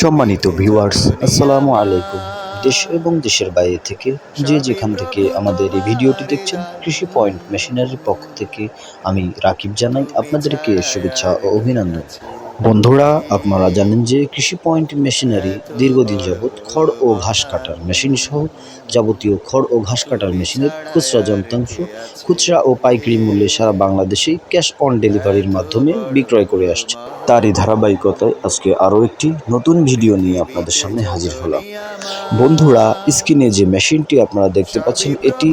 সম্মানিত ভিউয়ার্স আসসালামু আলাইকুম। দেশ এবং দেশের বাইরে থেকে যে যেখান থেকে আমাদের এই ভিডিওটি দেখছেন, কৃষি পয়েন্ট মেশিনারির পক্ষ থেকে আমি রাকিব জানাই আপনাদেরকে শুভেচ্ছা ও অভিনন্দন। বন্ধুরা, আপনারা জানেন যে কৃষি পয়েন্ট মেশিনারি দীর্ঘদিন যাবৎ খড় ও ঘাস কাটার মেশিন সহ যাবতীয় খড় ও ঘাস কাটার মেশিনের খুচরা যন্ত্রাংশ, খুচরা ও পাইকারি মূল্যে সারা বাংলাদেশে ক্যাশ অন ডেলিভারির মাধ্যমে বিক্রয় করে আসছে। তারই ধারাবাহিকতায় আজকে আরও একটি নতুন ভিডিও নিয়ে আপনাদের সামনে হাজির হলাম। বন্ধুরা, স্ক্রিনে যে মেশিনটি আপনারা দেখতে পাচ্ছেন, এটি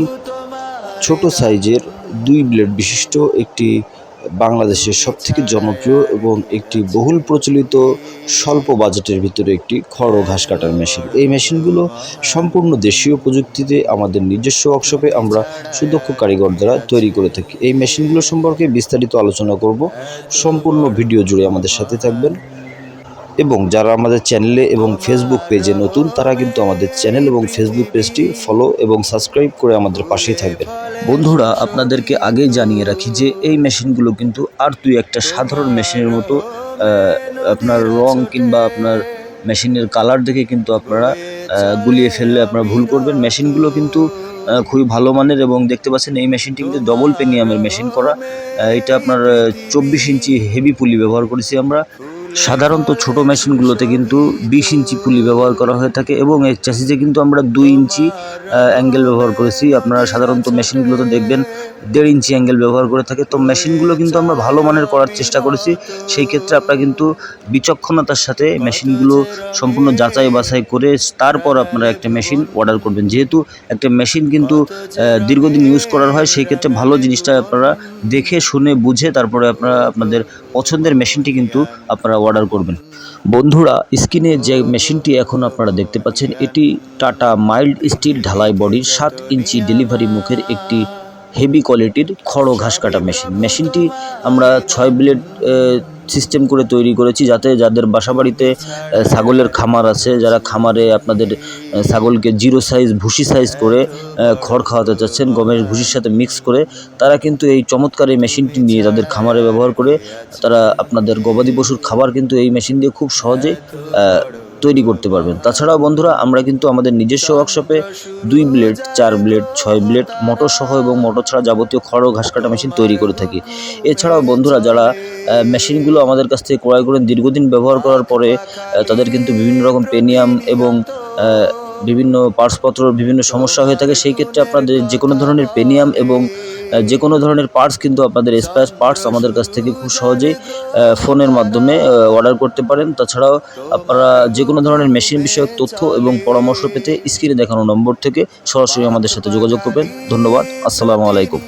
ছোট সাইজের দুই ব্লেড বিশিষ্ট একটি বাংলাদেশের সবথেকে জনপ্রিয় এবং একটি বহুল প্রচলিত স্বল্প বাজেটের ভিতরে একটি খড় ঘাস কাটার মেশিন। এই মেশিনগুলো সম্পূর্ণ দেশীয় প্রযুক্তিতে আমাদের নিজস্ব ওয়ার্কশপে আমরা সুদক্ষ কারিগর দ্বারা তৈরি করে থাকি। এই মেশিনগুলো সম্পর্কে বিস্তারিত আলোচনা করব। সম্পূর্ণ ভিডিও জুড়ে আমাদের সাথে থাকবেন। এবং যারা আমাদের চ্যানেলে এবং ফেসবুক পেজে নতুন, তারা কিন্তু আমাদের চ্যানেল এবং ফেসবুক পেজটি ফলো এবং সাবস্ক্রাইব করে আমাদের পাশেই থাকবেন। বন্ধুরা, আপনাদেরকে আগেই জানিয়ে রাখি যে এই মেশিনগুলো কিন্তু আর দুই একটা সাধারণ মেশিনের মতো আপনার রং কিংবা আপনার মেশিনের কালার দেখে কিন্তু আপনারা গুলিয়ে ফেললে আপনারা ভুল করবেন। মেশিনগুলো কিন্তু খুবই ভালো মানের এবং দেখতে পাচ্ছেন এই মেশিনটি কিন্তু ডবল পেনিয়ামের মেশিন করা। এটা আপনার চব্বিশ ইঞ্চি হেভি পুলি ব্যবহার করেছি আমরা। সাধারণত ছোট মেশিনগুলোতে কিন্তু বিশ ইঞ্চি পুলি ব্যবহার করা হয়ে থাকে এবং এর চাষিতে কিন্তু আমরা দুই ইঞ্চি অ্যাঙ্গেল ব্যবহার করেছি। আপনারা সাধারণত মেশিনগুলোতে দেখবেন দেড় ইঞ্চি অ্যাঙ্গেল ব্যবহার করে থাকে। তো মেশিনগুলো কিন্তু আমরা ভালো মানের করার চেষ্টা করেছি। সেই ক্ষেত্রে আপনারা কিন্তু বিচক্ষণতার সাথে মেশিনগুলো সম্পূর্ণ যাচাই বাছাই করে তারপর আপনারা একটা মেশিন অর্ডার করবেন। যেহেতু একটা মেশিন কিন্তু দীর্ঘদিন ইউজ করার হয়, সেই ক্ষেত্রে ভালো জিনিসটা আপনারা দেখে, শুনে, বুঝে তারপরে আপনারা আপনাদের পছন্দের মেশিনটি কিন্তু আপনারা অর্ডার করবেন। বন্ধুরা, স্ক্রিনে যে মেশিনটি এখন আপনারা দেখতে পাচ্ছেন, এটি টাটা মাইল্ড স্টিল ঢালাই বডির সাত ইঞ্চি ডেলিভারি মুখের একটি হেভি কোয়ালিটির খড়ো ঘাস কাটা মেশিন। মেশিনটি আমরা ছয় ব্লেড সিস্টেম করে তৈরি করেছি যাতে যাদের বাসাবাড়িতে ছাগলের খামার আছে, যারা খামারে আপনাদের ছাগলকে জিরো সাইজ ভুসি সাইজ করে খড় খাওয়াতে চাচ্ছেন, গমের ভুসির সাথে মিক্স করে, তারা কিন্তু এই চমৎকার এই মেশিনটি নিয়ে তাদের খামারে ব্যবহার করে, তারা আপনাদের গবাদি পশুর খাবার কিন্তু এই মেশিন দিয়ে খুব সহজে তৈরি করতে পারবেন। তাছাড়াও বন্ধুরা, আমরা কিন্তু আমাদের নিজস্ব ওয়ার্কশপে দুই ব্লেড চার ব্লেড ছয় ব্লেড মোটর সহ এবং মোটর ছাড়া যাবতীয় খড় ও ঘাস কাটা মেশিন তৈরি করে থাকি। এছাড়াও বন্ধুরা, যারা মেশিনগুলো আমাদের কাছ থেকে ক্রয় করেন দীর্ঘদিন ব্যবহার করার পরে তাদের কিন্তু বিভিন্ন রকম পেনিয়াম এবং বিভিন্ন পার্টসপত্র, বিভিন্ন সমস্যা হয়ে থাকে, সেই ক্ষেত্রে আপনাদের যে কোনো ধরনের পেনিয়াম এবং যে কোনো ধরনের পার্টস কিন্তু আপনাদের স্পেয়ার পার্টস আমাদের কাছ থেকে খুব সহজেই ফোনের মাধ্যমে অর্ডার করতে পারেন। তাছাড়াও আপনারা যে কোনো ধরনের মেশিন বিষয়ক তথ্য এবং পরামর্শ পেতে স্ক্রিনে দেখানো নম্বর থেকে সরাসরি আমাদের সাথে যোগাযোগ করবেন। ধন্যবাদ। আসসালামু আলাইকুম।